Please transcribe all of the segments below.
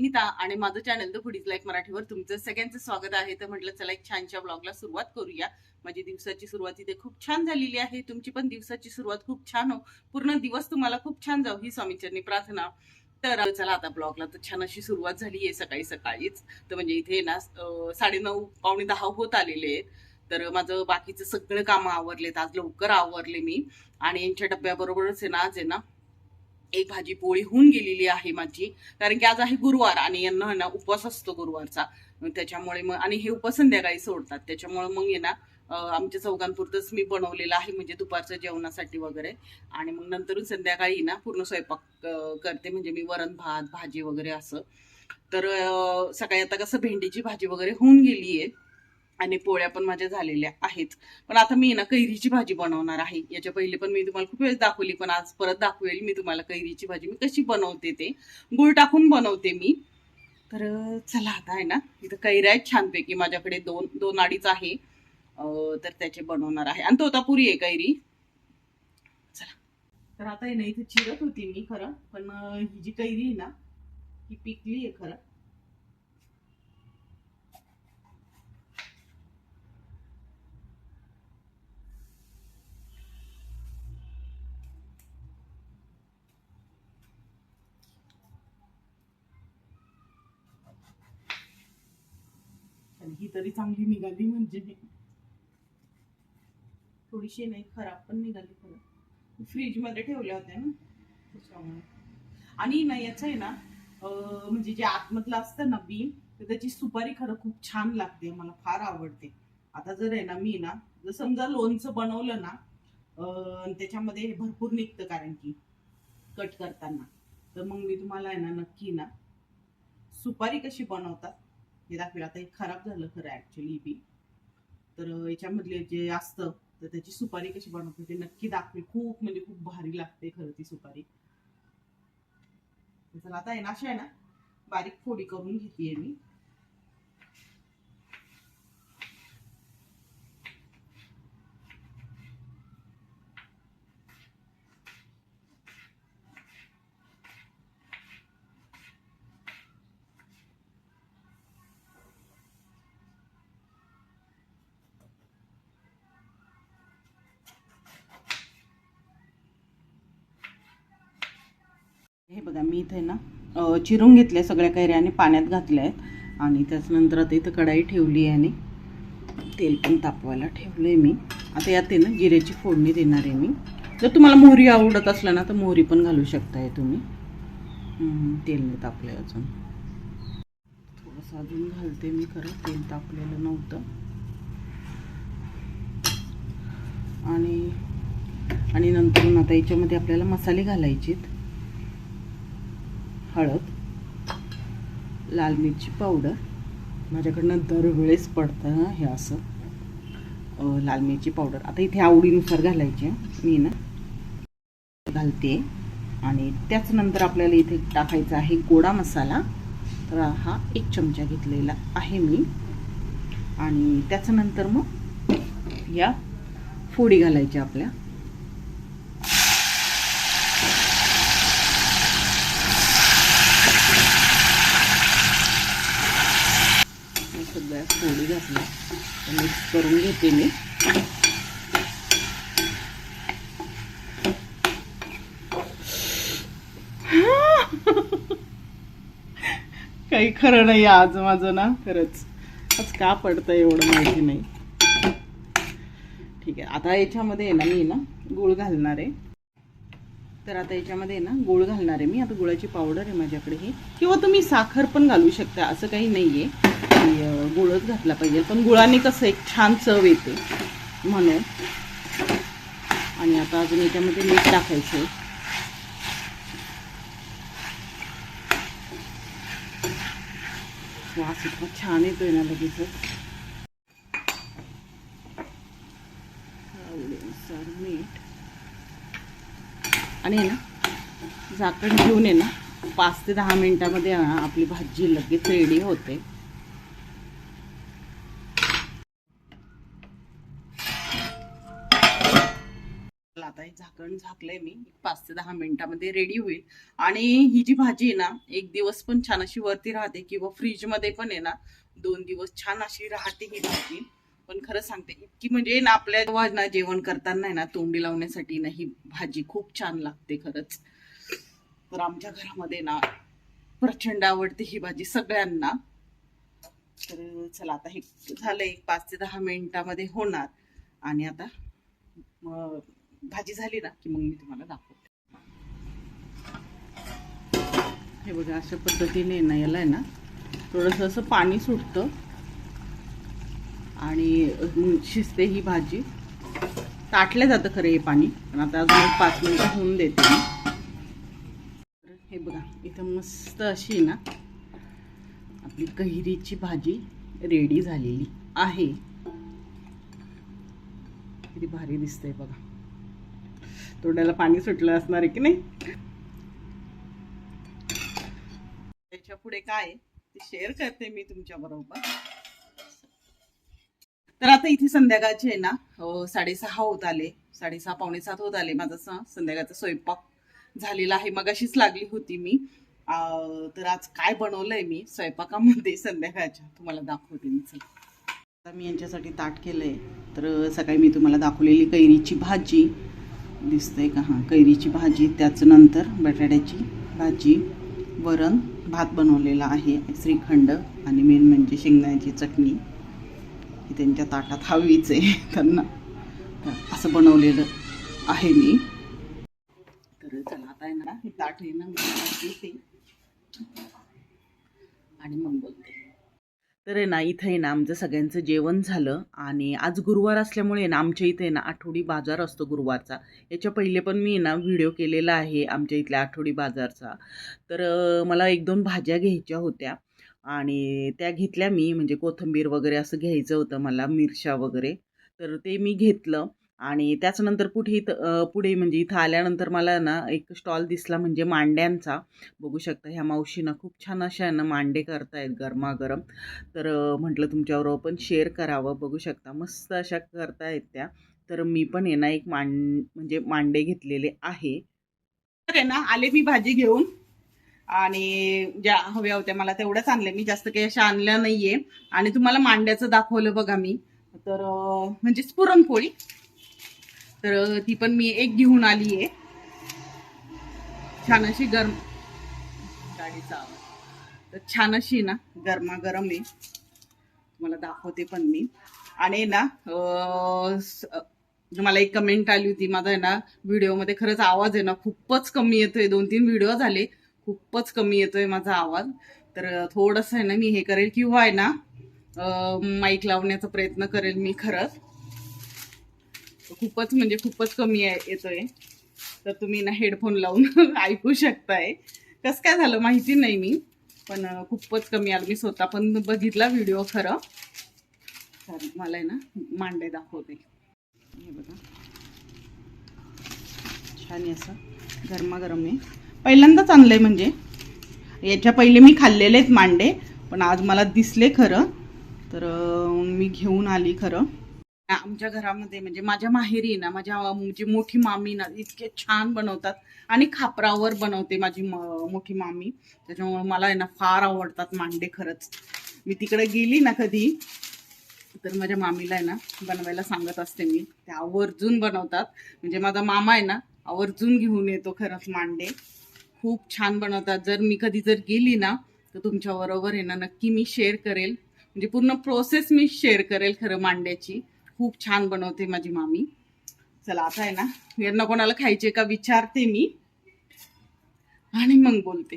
विनिता आणि माझं channel the foodies like मराठीवर तुमचं सगळ्यांचं स्वागत आहे. तर म्हटलं चला एक छानशा ब्लॉगला सुरुवात करूया. माझी दिवसाची सुरुवात इथे खूप छान झालेली आहे. तुमची पण दिवसाची सुरुवात खूप छान हो. पूर्ण दिवस तुम्हाला खूप छान जाऊ ही स्वामीचरणी प्रार्थना. तर चला आता ब्लॉगला तर छान अशी सुरुवात झाली आहे सकाळी सकाळीच. तर म्हणजे इथे ना साडे नऊ पावणे दहा होत आलेले आहेत. तर माझं बाकीचं सगळं कामं आवरलेत. आज लवकर आवरले मी. आणि यांच्या डब्याबरोबरच आहे ना आज आहे ना एक भाजी पोळी होऊन गेलेली आहे माझी. कारण की आज आहे गुरुवार आणि यांना ना उपवास असतो गुरुवारचा. त्याच्यामुळे मग आणि हे उपवास संध्याकाळी सोडतात. त्याच्यामुळे मग ये ना आमच्या चौघांपुरतंच मी बनवलेलं आहे. म्हणजे दुपारच्या जेवणासाठी वगैरे. आणि मग नंतरून संध्याकाळी ना पूर्ण स्वयंपाक करते. म्हणजे मी वरण भात भाजी वगैरे असं. तर सकाळी आता कसं भेंडीची भाजी वगैरे होऊन गेली आहे आणि पोळ्या पण माझ्या झालेल्या आहेत. पण आता मी ना कैरीची भाजी बनवणार आहे. याच्या पहिले पण मी तुम्हाला खूप वेळेस दाखवली पण आज परत दाखवेल मी तुम्हाला कैरीची भाजी. मी कशी बनवते ते. गुळ टाकून बनवते मी. तर चला आता आहे ना इथं कैऱ्या आहेत छानपैकी. माझ्याकडे दोन दोन अडीच आहे. तर त्याचे बनवणार आहे. आणि तोतापुरी आहे कैरी. चला. तर आता आहे ना इथे चिरत होती मी खरं. पण ही जी कैरी आहे ना ही पिकली आहे खरं. ही तरी चांगली निघाली म्हणजे थोडीशी नाही खराब पण निघाली खरं फ्रीजमध्ये ठेवल्या होत्या ना त्याच्यामुळे. आणि ना याचं आहे ना म्हणजे जे आतमधलं असतं ना बी तर त्याची सुपारी खरं खूप छान लागते मला फार आवडते. आता जर आहे ना मी ना जर समजा लोणचं बनवलं ना त्याच्यामध्ये हे भरपूर निघतं कारण की कट करताना. तर मग मी तुम्हाला आहे ना नक्की ना सुपारी कशी बनवतात हे दाखवेल. आता हे खराब झालं खरं ऍक्च्युली बी. तर याच्यामधले जे असतं तर त्याची सुपारी कशी बनवते ते नक्की दाखवेल. खूप म्हणजे खूप भारी लागते खरं ती सुपारी. चला आता आहे ना अशा आहे ना बारीक फोडी करून घेते मी. हे बघा मी इथे ना चिरून घेतल्या सगळ्या कैऱ्या आणि पाण्यात घातल्या. आहेत आणि त्याच्यानंतर आता इथं कढाई ठेवली आहे आणि तेल पण तापवायला ठेवलं आहे मी. आता यात आहे ना जिऱ्याची फोडणी देणार आहे मी. जर तुम्हाला मोहरी आवडत असलं ना तर मोहरी पण घालू शकताय तुम्ही. तेल नाही तापलं अजून. थोडंसं अजून घालते मी खरं तेल तापलेलं नव्हतं. आणि आणि नंतर आता याच्यामध्ये आपल्याला मसाले घालायचेत. हळद लाल मिरची पावडर माझ्याकडनं दरवेळेस पडतं हे असं. लाल मिरची पावडर. आता इथे आवडीनुसार घालायची मी ना घालते. आणि त्याच नंतर आपल्याला इथे टाकायचा आहे गोडा मसाला. तर हा एक चमचा घेतलेला आहे मी. आणि त्याच्यानंतर मग या फोडी घालायच्या आपल्या या थोडी घातली. मिक्स करून घेते मी. काही खरं नाही आज माझं ना खरंच. आज का पडतं एवढं माहिती नाही. ठीक आहे आता याच्यामध्ये आहे ना मी ना गुळ घालणार आहे. तर आता याच्यामध्ये आहे ना गुळ घालणार आहे मी. आता गुळाची पावडर आहे माझ्याकडे ही. किंवा तुम्ही साखर पण घालू शकता असं काही नाही आहे की गुळच घातला पाहिजे. पण गुळाने कसं एक छान चव येते म्हणून. आणि आता अजून याच्यामध्ये मीठ टाकायचं. आहे वास इतका छान येतोय ना लगेच. आवडीनुसार मीठ. आणि आहे ना झाकण घेऊन आहे ना पाच ते दहा मिनिटामध्ये ना आपली भाजी लगेच रेडी होते. आता हे झाकण झाकलंय मी. पाच ते दहा मिनिटामध्ये रेडी होईल. आणि ही जी भाजी आहे ना एक दिवस पण छान अशी वरती राहते किंवा फ्रीजमध्ये पण आहे ना दोन दिवस छान अशी राहते ही भाजी. पण खरं सांगते इतकी म्हणजे ना आपल्या जेव्हा ना जेवण करताना आहे ना तोंडी लावण्यासाठी ना ही भाजी खूप छान लागते खरंच. तर आमच्या घरामध्ये ना प्रचंड आवडते ही भाजी सगळ्यांना. तर चला आता हे झालंय पाच ते दहा मिनिटामध्ये होणार. आणि आता भाजी झाली ना की मग मी तुम्हाला दाखवते. हे बघा अशा पद्धतीने ना याला आहे ना थोडंसं असं पाणी सुटतं. आणि शिजते ही भाजी. ताटलं जातं खरं हे पाणी पण आता अजून एक पाच मिनटं होऊन देते हे बघा इथं मस्त अशी ना आपली कैरीची भाजी रेडी झालेली आहे. किती भारी दिसतंय बघा. तोंडाला पाणी सुटलं असणार आहे की नाही? त्याच्या पुढे काय आहे? ते शेअर करते मी तुमच्या बरोबर. तर आता इथे संध्याकाळचे आहे ना हो, साडेसहा होत आले. साडेसहा पावणे सात होत आले माझा संध्याकाळचा स्वयंपाक झालेला आहे. मगाशीच लागली होती मी. तर आज काय बनवलंय मी? स्वयंपाकामध्ये संध्याकाळच्या. तुम्हाला दाखवते मी. आता मी यांच्यासाठी ताट केलंय. तर सकाळी मी तुम्हाला दाखवलेली कैरीची भाजी. दिसतंय का? हां कैरीची भाजी त्याच नंतर बटाट्याची भाजी वरण भात बनवलेला आहे श्रीखंड आणि मेन म्हणजे शेंगदाण्याची चटणी. ही त्यांच्या ताटात हवीच आहे त्यांना. तर असं बनवलेलं आहे मी. तर चला आता आहे ना हे ताट आहे ना मी आणि मग बोलते. तर आहे ना इथं आहे ना आमचं सगळ्यांचं जेवण झालं आणि आज गुरुवार असल्यामुळे ना आमच्या इथे ना आठवडी बाजार असतो गुरुवारचा. याच्या पहिले पण मी आहे ना व्हिडिओ केलेला आहे आमच्या इथल्या आठवडी बाजारचा. तर मला एक दोन भाज्या घ्यायच्या होत्या आणि त्या घेतल्या मी म्हणजे कोथिंबीर वगैरे असं घ्यायचं होतं मला मिरच्या वगैरे. तर ते मी घेतलं आणि त्याच्यानंतर पुढे इथं पुढे म्हणजे इथं आल्यानंतर मला ना एक स्टॉल दिसला म्हणजे मांड्यांचा. बघू शकता ह्या मावशीनं खूप छान अशा आहे ना मांडे करतायत गरमागरम. तर म्हटलं तुमच्याबरोबर पण शेअर करावं. बघू शकता मस्त अशा करतायत त्या. तर मी पण आहे ना एक मांड म्हणजे मांडे घेतलेले आहे. तर आहे ना आले मी भाजी घेऊन. आणि ज्या हव्या होत्या मला तेवढ्याच आणल्या. मी जास्त काही अशा आणल्या नाहीये. आणि तुम्हाला मांड्याचं दाखवलं बघा मी. तर म्हणजेच पुरणपोळी. तर ती पण मी एक घेऊन आली आहे छान अशी गरम गाडीचा आवाज. तर छान अशी ना गरमागरम आहे. तुम्हाला दाखवते पण मी. आणि ना स- म्हणजे मला एक कमेंट आली होती. माझा आहे ना व्हिडिओमध्ये खरंच आवाज आहे ना खूपच कमी येतोय. दोन तीन व्हिडिओ झाले खूपच कमी येतोय माझा आवाज. तर थोडंसं आहे ना मी हे करेल. किंवा आहे ना माईक लावण्याचा प्रयत्न करेल मी खरंच. खूपच म्हणजे खूपच कमी आहे- येतोय. तर तुम्ही ना हेडफोन लावून ऐकू शकताय. कसं काय झालं माहिती नाही मी पण खूपच कमी आलं. मी स्वतः पण बघितला व्हिडिओ खरं. तर मला आहे ना मांडे दाखवते. हे बघा. छान आहे असं. गरमागरम आहे. पहिल्यांदाच आहे म्हणजे. याच्या पहिले मी खाल्लेले आहेत मांडे पण आज मला दिसले खरं. तर मी घेऊन आली खरं. आमच्या घरामध्ये म्हणजे माझ्या माहेरी ना माझ्या म्हणजे मोठी मामी ना इतके छान बनवतात आणि खापरावर बनवते माझी मोठी मामी. त्याच्यामुळे मला आहे ना फार आवडतात मांडे खरंच. मी तिकडे गेली ना कधी तर माझ्या मामीला आहे ना बनवायला सांगत असते मी. ते आवर्जून बनवतात. म्हणजे माझा मामा आहे ना आवर्जून घेऊन येतो खरंच मांडे. खूप छान बनवतात. जर मी कधी जर गेली ना तर तुमच्याबरोबर आहे ना नक्की मी शेअर करेल. म्हणजे पूर्ण प्रोसेस मी शेअर करेल खरं मांड्याची. खूप छान बनवते माझी मामी. चला आता आहे ना यांना कोणाला खायचे का विचारते मी. आणि मग बोलते.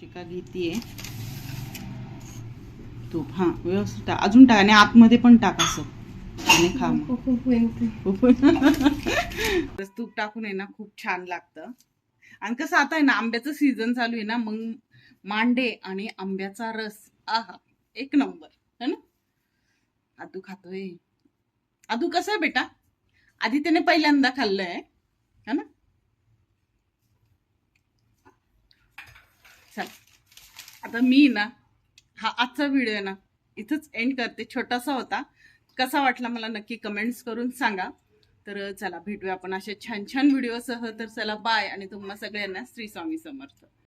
चिका घेतीये. तूप हां व्यवस्थित टाक. अजून टाक आणि आतमध्ये पण टाक असं. आणि खा मग. तूप टाकून आहे ना खूप छान लागतं. आणि कसं आता आहे ना आंब्याचं सीझन चालू आहे ना मग मांडे आणि आंब्याचा रस. आहा एक नंबर. है ना? आदू खातोय? आदू कसं आहे बेटा? आधी त्याने पहिल्यांदा खाल्लंय है ना? चल. आता मी ना हा आजचा व्हिडिओ ना इथंच एंड करते. छोटासा होता. कसा वाटला मला नक्की कमेंट्स करून सांगा. तर चला भेटूया आपण अशा छान छान व्हिडिओसह तर चला बाय आणि तुम्हाला सगळ्यांना श्री स्वामी समर्थ.